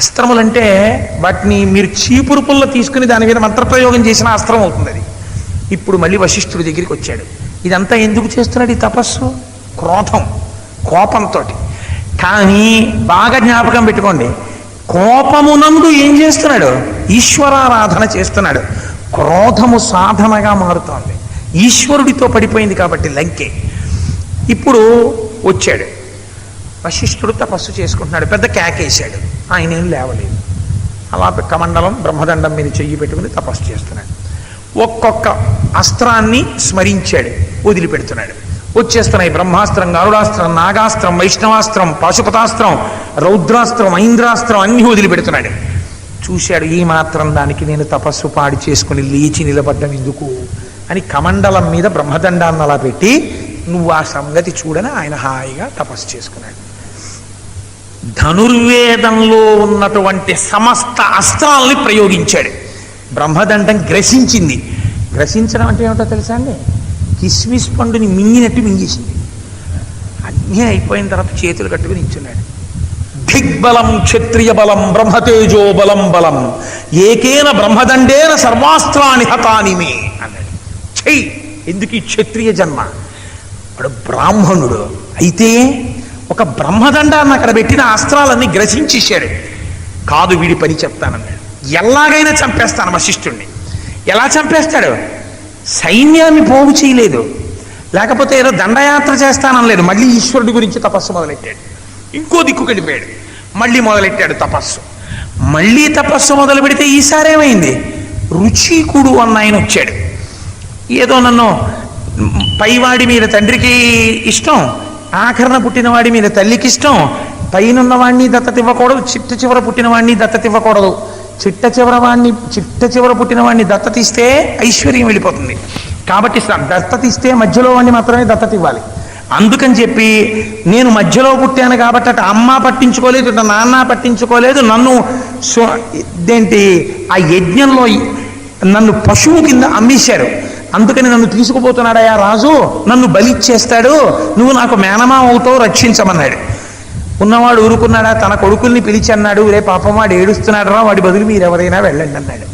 అస్త్రములంటే వాటిని మీరు చీపురు పుల్ల తీసుకుని దాని మీద మంత్రప్రయోగం చేసిన అస్త్రం అవుతుంది అది. ఇప్పుడు మళ్ళీ వశిష్ఠుడి దగ్గరికి వచ్చాడు. ఇదంతా ఎందుకు చేస్తున్నాడు ఈ తపస్సు? క్రోధం కోపంతో కానీ బాగా జ్ఞాపకం పెట్టుకోండి. కోపమునందు ఏం చేస్తున్నాడు? ఈశ్వరారాధన చేస్తున్నాడు. క్రోధము సాధనగా మారుతోంది. ఈశ్వరుడితో పడిపోయింది కాబట్టి లంకే. ఇప్పుడు వచ్చాడు. వశిష్ఠుడు తపస్సు చేసుకుంటున్నాడు. పెద్ద కేకేశాడు. ఆయన ఏం లేవలేదు. అలా కమండలం బ్రహ్మదండం మీద చెయ్యి పెట్టుకుని తపస్సు చేస్తున్నాడు. ఒక్కొక్క అస్త్రాన్ని స్మరించాడు వదిలిపెడుతున్నాడు. వచ్చేస్తున్నాయి బ్రహ్మాస్త్రం గరుడాస్త్రం నాగాస్త్రం వైష్ణవాస్త్రం పాశుపతాస్త్రం రౌద్రాస్త్రం ఐంద్రాస్త్రం అన్ని వదిలిపెడుతున్నాడు. చూశాడు ఈ మాత్రం దానికి నేను తపస్సు పాడి చేసుకుని లేచి నిలబడ్డం ఎందుకు? అని కమండలం మీద బ్రహ్మదండాన్ని అలా పెట్టి నువ్వు ఆ సంగతి చూడని ఆయన హాయిగా తపస్సు చేసుకున్నాడు. ధనుర్వేదంలో ఉన్నటువంటి సమస్త అస్త్రాల్ని ప్రయోగించాడు. బ్రహ్మదండం గ్రసించింది. గ్రసించడం అంటే ఏమిటో తెలుసా అండి? కిస్మిస్ పండుని మింగినట్టు మింగేసింది. అన్నీ అయిపోయిన తర్వాత చేతులు కట్టుకుని ఇచ్చున్నాడు దిగ్బలం క్షత్రియ బలం బ్రహ్మతేజో బలం బలం. ఏకేన బ్రహ్మదండేన సర్వాస్త్రాని హతాని మే అన్నాడు. చెయ్యి ఎందుకు ఈ క్షత్రియ జన్మ? వాడు బ్రాహ్మణుడు. అయితే ఒక బ్రహ్మదండాన్ని అక్కడ పెట్టిన అస్త్రాలన్నీ గ్రసించేశాడు. కాదు వీడి పని చెప్తానన్నాడు. ఎలాగైనా చంపేస్తాను వశిష్ఠుణ్ణి ఎలా చంపేస్తాడు? సైన్యాన్ని పోగు చేయలేదు. లేకపోతే ఏదో దండయాత్ర చేస్తానలేదు మళ్ళీ ఈశ్వరుడి గురించి తపస్సు మొదలెట్టాడు. ఇంకో దిక్కు వెళ్ళిపోయాడు మళ్ళీ మొదలెట్టాడు తపస్సు. మళ్ళీ తపస్సు మొదలు పెడితే ఈసారి ఏమైంది? రుచికుడు అన్న ఆయన వచ్చాడు. ఏదో నన్ను పైవాడి మీద తండ్రికి ఇష్టం. ఆఖరణ పుట్టినవాడి మీద తల్లికి ఇష్టం పైనున్న వాడిని దత్తత ఇవ్వకూడదు చిట్ట చివర పుట్టినవాడిని దత్తత ఇవ్వకూడదు చిట్ట చివర వాడిని చిట్ట చివర పుట్టినవాడిని దత్తత ఇస్తే ఐశ్వర్యం వెళ్ళిపోతుంది. కాబట్టి స- దత్తత ఇస్తే మధ్యలో వాడిని మాత్రమే దత్తత ఇవ్వాలి అందుకని చెప్పి నేను మధ్యలో పుట్టాను కాబట్టి అటు అమ్మ పట్టించుకోలేదు ఇటు నాన్న పట్టించుకోలేదు నన్ను ఏంటి ఆ యజ్ఞంలో నన్ను పశువు కింద అమ్మేశారు. అందుకని నన్ను తీసుకుపోతున్నాడయా రాజు. నన్ను బలిచ్చేస్తాడు నువ్వు నాకు మేనమా అవుతావు రక్షించమన్నాడు. ఉన్నవాడు ఊరుకున్నాడా? తన కొడుకుల్ని పిలిచి అన్నాడు రే పాపం వాడు ఏడుస్తున్నాడు రా వాడి బదులు మీరు ఎవరైనా వెళ్ళండి అన్నాడు.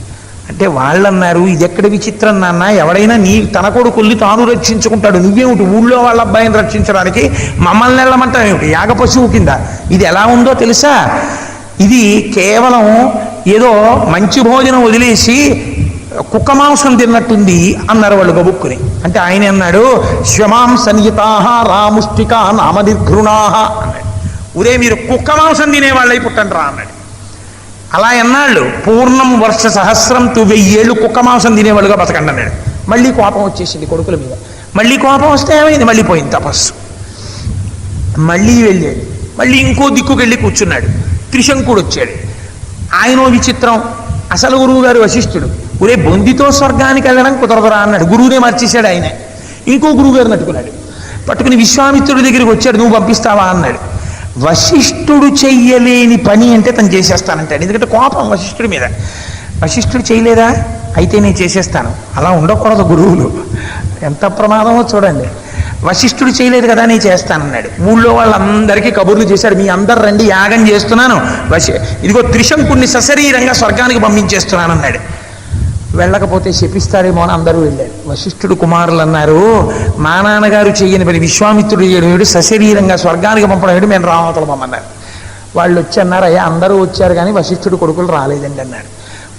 అంటే వాళ్ళన్నారు ఇది ఎక్కడ విచిత్రం నాన్న? ఎవడైనా నీ తన కొడుకుల్ని తాను రక్షించుకుంటాడు. నువ్వేమిటి? ఊళ్ళో వాళ్ళ అబ్బాయిని రక్షించడానికి మమ్మల్ని వెళ్ళమంటావు ఏమిటి? యాగ పశువు కింద. ఇది ఎలా ఉందో తెలుసా? ఇది కేవలం ఏదో మంచి భోజనం వదిలేసి కుక్క మాంసం తిన్నట్టుంది అన్నారు వాళ్ళు గబుక్కుని. అంటే ఆయన అన్నాడు శ్వమాం సన్యతాహ రాముష్టికా నామనిర్ఘృణాహ అన్నాడు. ఉదే మీరు కుక్క మాంసం తినేవాళ్ళై పుట్టండి రా అన్నాడు. అలా ఎన్నాళ్ళు పూర్ణం వర్ష సహస్రం తు వెయ్యేళ్ళు కుక్క మాంసం తినేవాళ్ళుగా బతకండి అన్నాడు. మళ్ళీ కోపం వచ్చేసింది కొడుకుల మీద. మళ్ళీ కోపం వస్తే ఏమైంది? మళ్ళీ పోయింది తపస్సు. మళ్ళీ వెళ్ళాడు. మళ్ళీ ఇంకో దిక్కుకి వెళ్ళి కూర్చున్నాడు. త్రిశంకుడు వచ్చాడు. ఆయన విచిత్రం. అసలు గురువు గారు వశిష్ఠుడు. ఒరే బొందితో స్వర్గానికి వెళ్ళడం కుదరదురా అన్నాడు. గురువునే మార్చేశాడు ఆయన. ఇంకో గురువు గారు నట్టుకున్నాడు పట్టుకుని విశ్వామిత్రుడి దగ్గరికి వచ్చాడు. నువ్వు పంపిస్తావా? అన్నాడు. వశిష్ఠుడు చెయ్యలేని పని అంటే తను చేసేస్తానంటాడు. ఎందుకంటే కోపం వశిష్ఠుడి మీద. వశిష్ఠుడు చేయలేదా? అయితే నేను చేసేస్తాను. అలా ఉండకూడదు గురువులు. ఎంత ప్రమాదమో చూడండి. వశిష్ఠుడు చేయలేదు కదా నేను చేస్తానన్నాడు. ఊళ్ళో వాళ్ళందరికీ కబుర్లు చేశాడు. మీ అందరు రండి యాగం చేస్తున్నాను. వశి ఇదిగో త్రిశంకుణ్ణి సశరీరంగా స్వర్గానికి పంపించేస్తున్నాను అన్నాడు వెళ్ళకపోతే శపిస్తాడేమో అని అందరూ వెళ్ళారు. వశిష్ఠుడు కుమారులు అన్నారు మా నాన్నగారు చేయని పని విశ్వామిత్రుడు చేయడం ఏడు సశరీరంగా స్వర్గానికి పంపడం ఏడు మేము రామతలం పంపన్నారు వాళ్ళు వచ్చి అన్నారు అయ్యా అందరూ వచ్చారు కానీ వశిష్ఠుడు కొడుకులు రాలేదండి అన్నారు.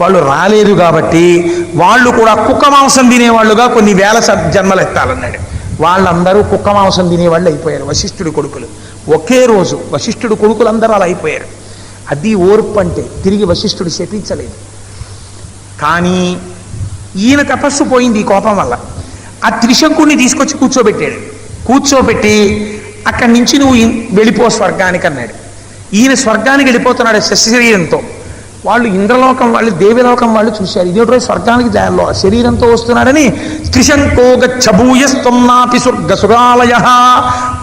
వాళ్ళు రాలేదు కాబట్టి వాళ్ళు కూడా కుక్క మాంసం తినేవాళ్ళుగా కొన్ని వేల జన్మలు ఎత్తాలన్నాడు. వాళ్ళందరూ కుక్క మాంసం తినేవాళ్ళు అయిపోయారు వశిష్ఠుడి కొడుకులు. ఒకే రోజు వశిష్ఠుడు కొడుకులు అందరూ అలా అయిపోయారు. అది ఓర్పు అంటే తిరిగి వశిష్ఠుడు శపించలేదు. కానీ ఈయన తపస్సు పోయింది ఈ కోపం వల్ల. ఆ త్రిశంకుడిని తీసుకొచ్చి కూర్చోబెట్టాడు. కూర్చోబెట్టి అక్కడి నుంచి నువ్వు వెళ్ళిపో స్వర్గానికి అన్నాడు. ఈయన స్వర్గానికి వెళ్ళిపోతున్నాడు శరీరంతో వాళ్ళు ఇంద్రలోకం వాళ్ళు దేవలోకం వాళ్ళు చూశారు. ఇది ఒకటి స్వర్గానికి శరీరంతో వస్తున్నాడని త్రిశంకోగ గచ్చభూయస్త్వన్నాపి స్వర్గ సురాలయ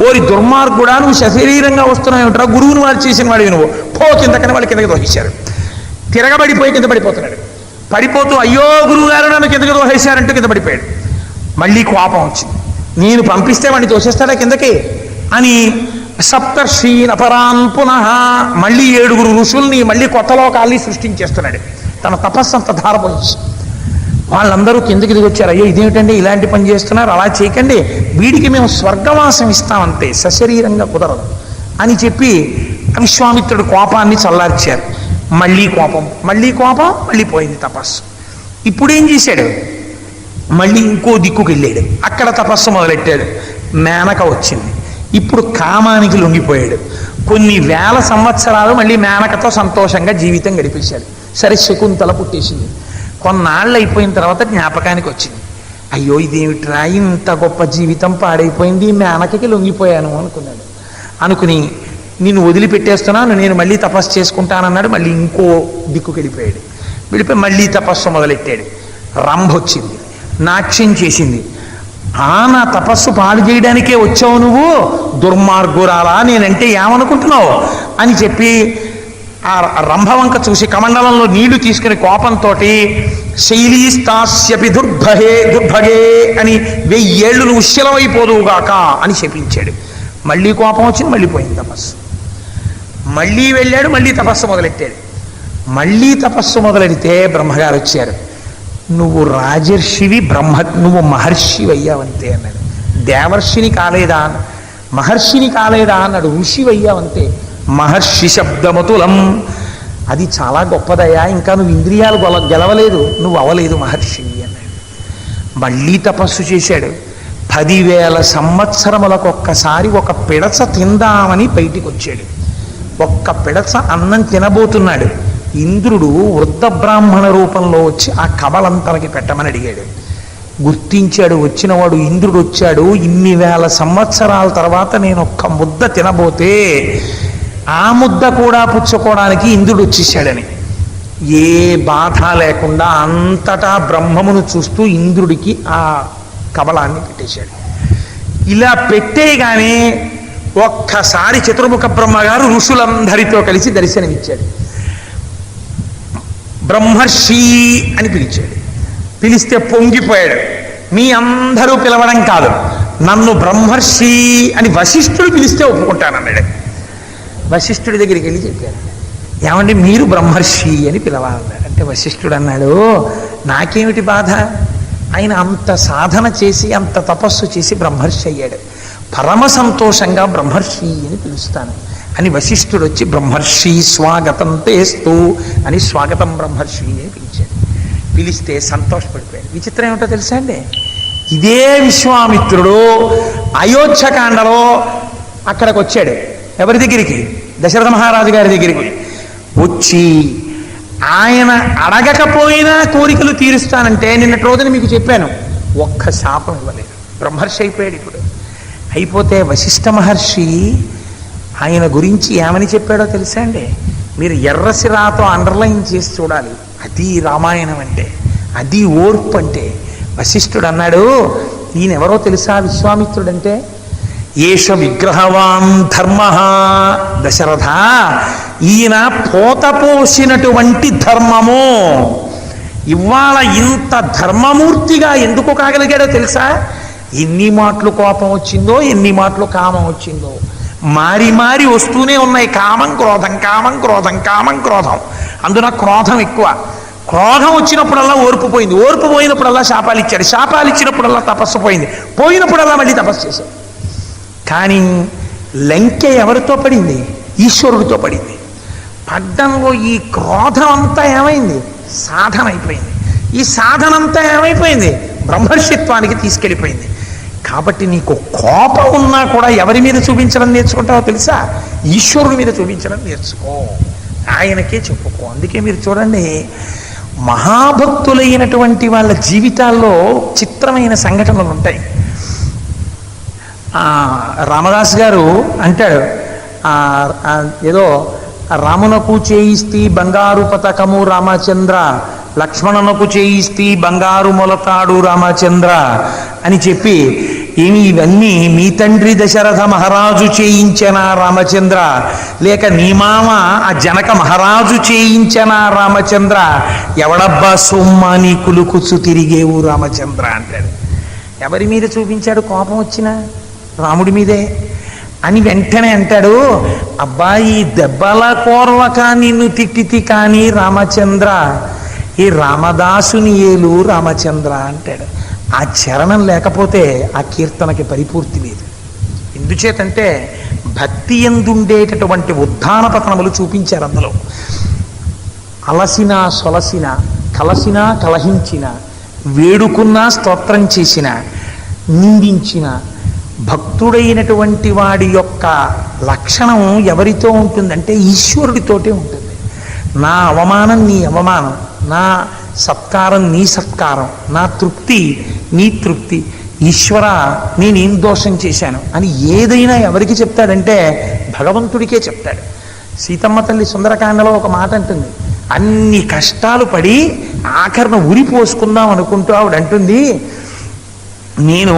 ఓరి దుర్మార్గుడా నువ్వు శరీరంగా వస్తున్నావు ఏమిట్రా? గురువుని వాడు చేసిన వాడు నువ్వు. పో కిందకని వాళ్ళు కిందకి దోహించారు. తిరగబడిపోయి కింద పడిపోతున్నాడు. పడిపోతూ అయ్యో గురువుగారు నన్ను కిందకి దోహేశారంటూ కింద పడిపోయాడు. మళ్ళీ కోపం వచ్చింది. నేను పంపిస్తే వాడిని దోషిస్తాడా కిందకి? అని సప్తర్షీన్ అపరాన్ పునః మళ్ళీ ఏడుగురు ఋషుల్ని మళ్ళీ కొత్త లోకాల్ని సృష్టించేస్తున్నాడు. తన తపస్సు అంత ధారపోయించి వాళ్ళందరూ కిందకి దిగి వచ్చారు. అయ్యో ఇదేమిటండి? ఇలాంటి పని చేస్తున్నారు? అలా చేయకండి. వీడికి మేము స్వర్గవాసం ఇస్తామంతే. సశరీరంగా కుదరదు. అని చెప్పి విశ్వామిత్రుడు కోపాన్ని చల్లార్చారు. మళ్ళీ కోపం మళ్ళీ కోపం మళ్ళీ పోయింది తపస్సు. ఇప్పుడేం చేశాడు? మళ్ళీ ఇంకో దిక్కుకి వెళ్ళాడు అక్కడ తపస్సు మొదలెట్టాడు. మేనక వచ్చింది. ఇప్పుడు కామానికి లొంగిపోయాడు. కొన్ని వేల సంవత్సరాలు మళ్ళీ మేనకతో సంతోషంగా జీవితం గడిపేశాడు. సరే శకుంతల పుట్టేసింది. కొన్నాళ్ళు అయిపోయిన తర్వాత జ్ఞాపకానికి వచ్చింది. అయ్యో ఇదేమిట్రా ఇంత గొప్ప జీవితం పాడైపోయింది మేనకకి లొంగిపోయాను అనుకున్నాడు. అనుకుని నిన్ను వదిలిపెట్టేస్తున్నాను నేను మళ్ళీ తపస్సు చేసుకుంటానన్నాడు మళ్ళీ ఇంకో దిక్కుకి వెళ్ళిపోయాడు వెళ్ళిపోయి మళ్ళీ తపస్సు మొదలెట్టాడు. రంభ వచ్చింది నాట్యం చేసింది. ఆ నా తపస్సు పాడు చేయడానికే వచ్చావు నువ్వు? దుర్మార్గురాలా నేనంటే ఏమనుకుంటున్నావు? అని చెప్పి ఆ రంభవంక చూసి కమండలంలో నీళ్ళు తీసుకుని కోపంతో శైలీస్తాస్యపి దుర్భగే దుర్భగే అని వెయ్యేళ్ళు నువ్వు శిలవైపోదువుగాక అని శపించాడు మళ్ళీ కోపం వచ్చింది మళ్ళీ పోయింది తపస్సు. మళ్ళీ వెళ్ళాడు మళ్ళీ తపస్సు మొదలెట్టాడు. మళ్ళీ తపస్సు మొదలెడితే బ్రహ్మగారు వచ్చారు. నువ్వు రాజర్షివి బ్రహ్మ నువ్వు మహర్షివి అయ్యావంతే అన్నాడు. దేవర్షిని కాలేదా? అన్న మహర్షిని కాలేదా? అన్నాడు. ఋషివి అయ్యావంతే మహర్షి శబ్దమతులం. అది చాలా గొప్పదయ్యా ఇంకా నువ్వు ఇంద్రియాలు గొల గెలవలేదు నువ్వు అవలేదు మహర్షివి అన్నాడు. మళ్ళీ తపస్సు చేశాడు. పదివేల సంవత్సరములకు ఒక్కసారి ఒక పిడచ తిందామని బయటికి వచ్చాడు ఒక్క పిడచ అన్నం తినబోతున్నాడు. ఇంద్రుడు వృద్ధ బ్రాహ్మణ రూపంలో వచ్చి ఆ కమలం తనకి పెట్టమని అడిగాడు. గుర్తించాడు వచ్చినవాడు ఇంద్రుడు వచ్చాడు ఇన్ని వేల సంవత్సరాల తర్వాత నేను ఒక్క ముద్ద తినబోతే ఆ ముద్ద కూడా పుచ్చుకోవడానికి ఇంద్రుడు వచ్చేసాడని. ఏ బాధ లేకుండా అంతటా బ్రహ్మమును చూస్తూ ఇంద్రుడికి ఆ కబలాన్ని పెట్టేశాడు. ఇలా పెట్టేయగానే ఒక్కసారి చతుర్ముఖ బ్రహ్మగారు ఋషులందరితో కలిసి దర్శనమిచ్చాడు. బ్రహ్మర్షి అని పిలిచాడు. పిలిస్తే పొంగిపోయాడు. మీ అందరూ పిలవడం కాదు నన్ను బ్రహ్మర్షి అని వశిష్ఠుడు పిలిస్తే ఒప్పుకుంటానన్నాడు. వశిష్ఠుడి దగ్గరికి వెళ్ళి చెప్పారు ఏమంటే మీరు బ్రహ్మర్షి అని పిలవాలన్నాడు. అంటే వశిష్ఠుడు అన్నాడు నాకేమిటి బాధ? ఆయన అంత సాధన చేసి అంత తపస్సు చేసి బ్రహ్మర్షి అయ్యాడు. పరమ సంతోషంగా బ్రహ్మర్షి అని పిలుస్తాను. అని వశిష్ఠుడు వచ్చి బ్రహ్మర్షి స్వాగతం తేస్తూ అని స్వాగతం బ్రహ్మర్షి అని పిలిచాడు. పిలిస్తే సంతోషపడిపోయాడు. విచిత్రం ఏమిటో తెలుసా అండి? ఇదే విశ్వామిత్రుడు అయోధ్యకాండలో అక్కడికి వచ్చాడు ఎవరి దగ్గరికి? దశరథ మహారాజు గారి దగ్గరికి. వచ్చి ఆయన అడగకపోయినా కోరికలు తీరుస్తానంటే నిన్నటి రోజున మీకు చెప్పాను. ఒక్క శాపం ఇవ్వలేదు. బ్రహ్మర్షి అయిపోయాడు ఇప్పుడు. అయిపోతే వశిష్ఠ మహర్షి ఆయన గురించి ఏమని చెప్పాడో తెలుసా అండి? మీరు ఎర్రసిరాతో అండర్లైన్ చేసి చూడాలి. అది రామాయణం అంటే అది ఓర్పు అంటే. వశిష్ఠుడు అన్నాడు ఈయన ఎవరో తెలుసా విశ్వామిత్రుడంటే? ఏష విగ్రహవాన్ ధర్మ దశరథ. ఈయన పోత పోసినటువంటి ధర్మము. ఇవాళ ఇంత ధర్మమూర్తిగా ఎందుకు కాగలిగాడో తెలుసా? ఎన్ని మాటలు కోపం వచ్చిందో ఎన్ని మాటలు కామం వచ్చిందో. మారి మారి వస్తూనే ఉన్నాయి. కామం క్రోధం కామం క్రోధం కామం క్రోధం. అందున క్రోధం ఎక్కువ. క్రోధం వచ్చినప్పుడల్లా ఓర్పు పోయింది. ఓర్పు పోయినప్పుడల్లా శాపాలు ఇచ్చాడు. శాపాలు ఇచ్చినప్పుడల్లా తపస్సు పోయింది. పోయినప్పుడల్లా మళ్ళీ తపస్సు చేశాడు. కానీ లంకె ఎవరితో పడింది? ఈశ్వరుడితో పడింది. పడ్డంలో ఈ క్రోధం అంతా ఏమైంది? సాధన అయిపోయింది ఈ సాధనంతా ఏమైపోయింది? బ్రహ్మర్షిత్వానికి తీసుకెళ్ళిపోయింది. కాబట్టి నీకు కోపం ఉన్నా కూడా ఎవరి మీద చూపించడం నేర్చుకుంటావో తెలుసా? ఈశ్వరుడి మీద చూపించడం నేర్చుకో. ఆయనకే చెప్పుకో. అందుకే మీరు చూడండి మహాభక్తులైనటువంటి వాళ్ళ జీవితాల్లో చిత్రమైన సంఘటనలు ఉంటాయి. ఆ, రామదాస్ గారు అంటాడు ఆ, ఏదో రామునకు చేయిస్తి బంగారు పతకము రామచంద్ర లక్ష్మణనకు చేయిస్తి బంగారు మొలతాడు రామచంద్ర అని చెప్పి ఏమి ఇవన్నీ మీ తండ్రి దశరథ మహారాజు చేయించనా రామచంద్ర? లేక నీ మామ ఆ జనక మహారాజు చేయించనా రామచంద్ర? ఎవడబ్బా సొమ్మ నీ కులుకుచ్చు తిరిగేవు రామచంద్ర అంటాడు. ఎవరి మీద చూపించాడు కోపం వచ్చిన? రాముడి మీదే. అని వెంటనే అంటాడు అబ్బాయి దెబ్బల కోర్వక నిన్ను తిట్టితి కానీ రామచంద్ర? ఈ రామదాసుని ఏలు రామచంద్ర అంటాడు. ఆ చరణం లేకపోతే ఆ కీర్తనకి పరిపూర్తి లేదు. ఎందుచేతంటే భక్తి ఎందుండేటటువంటి ఉద్ధాన పతనములు చూపించారు అందులో. అలసిన సొలసిన కలసిన కలహించిన వేడుకున్న స్తోత్రం చేసిన నిందించిన భక్తుడైనటువంటి వాడి యొక్క లక్షణం ఎవరితో ఉంటుందంటే ఈశ్వరుడితోటే ఉంటుంది. నా అవమానం నీ అవమానం నా సత్కారం నీ సత్కారం నా తృప్తి నీ తృప్తి ఈశ్వర నేనేం దోషం చేశాను అని ఏదైనా ఎవరికి చెప్తాడంటే భగవంతుడికే చెప్తాడు. సీతమ్మ తల్లి సుందరకాండలో ఒక మాట అంటుంది అన్ని కష్టాలు పడి ఆఖరణ ఉరి పోసుకుందాం అనుకుంటూ ఆవిడ అంటుంది నేను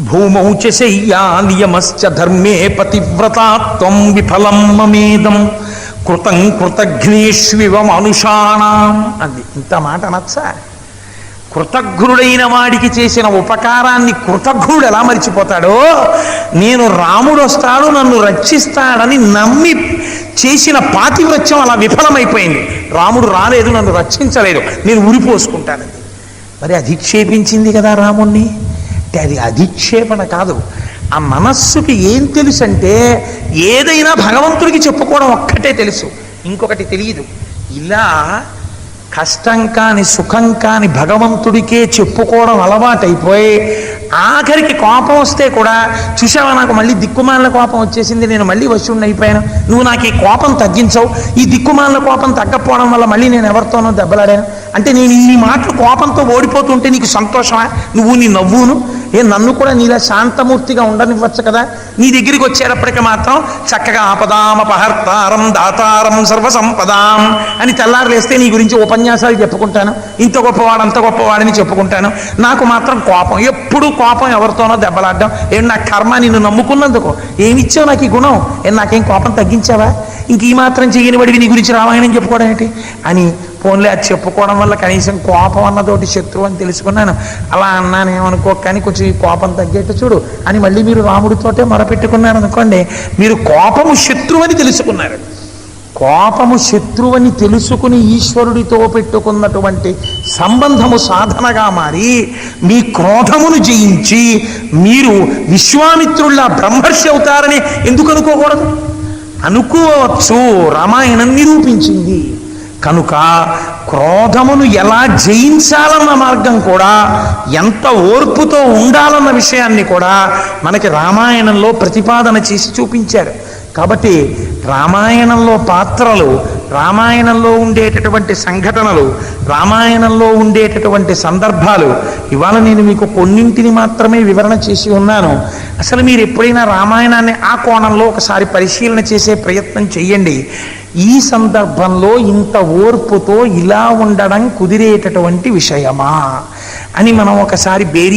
భూమౌ చ శయ్యా నియమశ్చ ధర్మే పతివ్రతాత్వం విఫలం మమేదం కృతం కృతఘ్నేష్వివ మనుషాణం అంది ఇంత మాట అనొచ్చా? కృతజ్ఞుడైన వాడికి చేసిన ఉపకారాన్ని కృతజ్ఞుడు ఎలా మర్చిపోతాడో? నేను రాముడు వస్తాడు నన్ను రక్షిస్తాడని నమ్మి చేసిన పాతివ్రత్యం అలా విఫలమైపోయింది. రాముడు రాలేదు నన్ను రక్షించలేదు. నేను ఉరిపోసుకుంటానది మరి అధిక్షేపించింది కదా రాముణ్ణి? అంటే అది అధిక్షేపణ కాదు. ఆ మనస్సుకి ఏం తెలుసు అంటే ఏదైనా భగవంతుడికి చెప్పుకోవడం ఒక్కటే తెలుసు. ఇంకొకటి తెలియదు. ఇలా కష్టం కాని సుఖం కాని భగవంతుడికే చెప్పుకోవడం అలవాటైపోయి ఆఖరికి కోపం వస్తే కూడా చూసావా నాకు మళ్ళీ దిక్కుమాలిన కోపం వచ్చేసింది నేను మళ్ళీ వశుడిని అయిపోయాను. నువ్వు నాకు ఈ కోపం తగ్గించవు. ఈ దిక్కుమాలిన కోపం తగ్గకపోవడం వల్ల మళ్ళీ నేను ఎవరితోనో దెబ్బలాడాను. అంటే నేను ఈ మాటలు కోపంతో ఓడిపోతుంటే నీకు సంతోషమా? నువ్వు నీ నవ్వును? ఏ నన్ను కూడా నీలా శాంతమూర్తిగా ఉండనివ్వచ్చు కదా? నీ దగ్గరికి వచ్చేటప్పటికి మాత్రం చక్కగా ఆపదామపహర్తారం దాతారం సర్వసంపదాం అని తెల్లారులేస్తే నీ గురించి ఉపన్యాసాలు చెప్పుకుంటాను. ఇంత గొప్పవాడు అంత గొప్పవాడని చెప్పుకుంటాను. నాకు మాత్రం కోపం ఎప్పుడు కోపం ఎవరితోనో దెబ్బలాడడం. ఏం నా కర్మ నిన్ను నమ్ముకున్నందుకు. ఏమిచ్చావు నాకు ఈ గుణం? ఏం నాకేం కోపం తగ్గించావా? ఇంక ఈ మాత్రం చేయని వాడివి నీ గురించి రామాయణం చెప్పుకోవడం ఏంటి? అని పోన్లే అది చెప్పుకోవడం వల్ల కనీసం కోపం అన్నతోటి శత్రువు అని తెలుసుకున్నాను. అలా అన్నాను ఏమనుకో కానీ కొంచెం ఈ కోపం తగ్గేట్టు చూడు. అని మళ్ళీ మీరు రాముడితోటే మొరపెట్టుకున్నారు అనుకోండి మీరు కోపము శత్రువు అని తెలుసుకున్నారు. కోపము శత్రువని తెలుసుకుని ఈశ్వరుడితో పెట్టుకున్నటువంటి సంబంధము సాధనగా మారి మీ క్రోధమును జయించి మీరు విశ్వామిత్రుళ్ళ బ్రహ్మర్షి అవుతారని ఎందుకు అనుకోకూడదు? అనుకోవచ్చు రామాయణం నిరూపించింది. కనుక క్రోధమును ఎలా జయించాలన్న మార్గం కూడా ఎంత ఓర్పుతో ఉండాలన్న విషయాన్ని కూడా మనకి రామాయణంలో ప్రతిపాదన చేసి చూపించారు. కాబట్టి రామాయణంలో పాత్రలు రామాయణంలో ఉండేటటువంటి సంఘటనలు రామాయణంలో ఉండేటటువంటి సందర్భాలు ఇవాళ నేను మీకు కొన్నింటిని మాత్రమే వివరణ చేసి ఉన్నాను. అసలు మీరు ఎప్పుడైనా రామాయణాన్ని ఆ కోణంలో ఒకసారి పరిశీలన చేసే ప్రయత్నం చేయండి. ఈ సందర్భంలో ఇంత ఓర్పుతో ఇలా ఉండడం కుదిరేటటువంటి విషయమా అని మనం ఒకసారి బేరీ